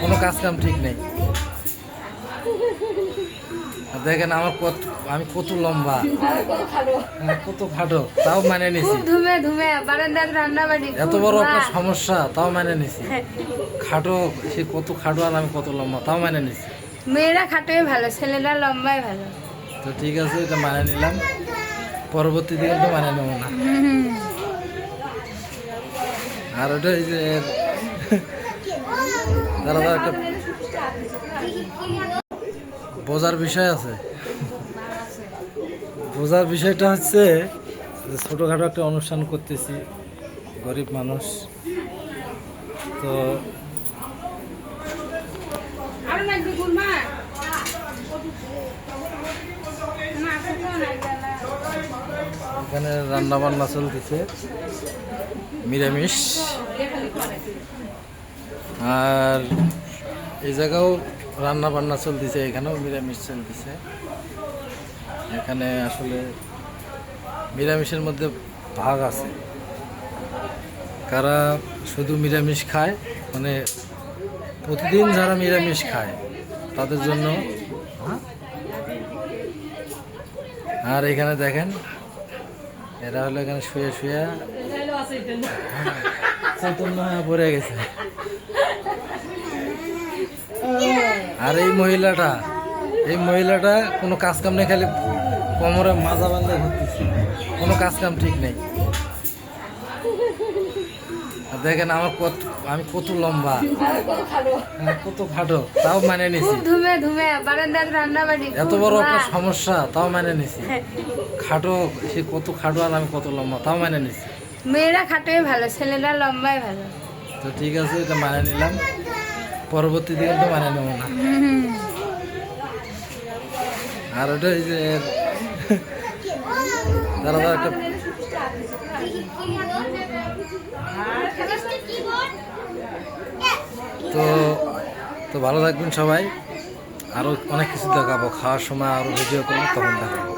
কোনো কাজ কাম ঠিক নেই। দেখেন আমার কত আমি কত লম্বা। কত খাটো তাও মানে নিছি। ধুমে ধুমে বারান্দার রান্না বাড়ি এত বড় একটা সমস্যা তাও মানে নিছি। খাটো সে কত খাটো আর আমি কত লম্বা তাও মানে নিছি। মেয়েরা খাটোই ভালো ছেলেরা লম্বাই ভালো। তো ঠিক আছে এটা মানে নিলাম। পরবর্তী পরবর্তীতে কিন্তু মানে নেব না। আর ওটা এই যে দাদা একটা বোঝার বিষয় আছে। বোঝার বিষয়টা হচ্ছে যে ছোটোখাটো একটা অনুষ্ঠান করতেছি, গরিব মানুষ। তো এখানে রান্না বান্না চলতেছে, নিরামিষ। আর এই জায়গাও রান্না বান্না চলতেছে, এখানেও নিরামিষ চলতেছে এখানে আসলে নিরামিষের মধ্যে ভাগ আছে কারা শুধু নিরামিষ খায় মানে প্রতিদিন যারা নিরামিষ খায়, তাদের জন্য হ্যাঁ? আর এখানে দেখেন এরা হলো এখানে শুয়ে শুয়ে চৈতন্য পড়ে গেছে। আর এই মহিলাটা এই মহিলাটা কোনো কাজ কাম নেই, খালি কোমরে মাজা বান্ধে ঘুরতেছে কোনো কাজ কাম ঠিক নেই। দেখেন আমার কত আমি কত লম্বা কত খাটো তাও মানে নিছি ধুমে ধুমে বারান্দার রান্না বাড়ি এত বড় একটা সমস্যা তাও মানে নিছি খাটো সে কত খাটো আর আমি কত লম্বা তাও মানে নিছি মেয়েরা খাটোই ভালো ছেলেরা লম্বাই ভালো তো ঠিক আছে এটা মানে নিলাম পরবর্তী পরবর্তীতে কিন্তু মানে নেব না আর ওটা এই যে দাদা দাদা একটা তো তো ভালো থাকবেন সবাই। আরও অনেক কিছু দেখাবো, খাওয়ার সময় আরও ভিডিও করব, তখন দেখাবো।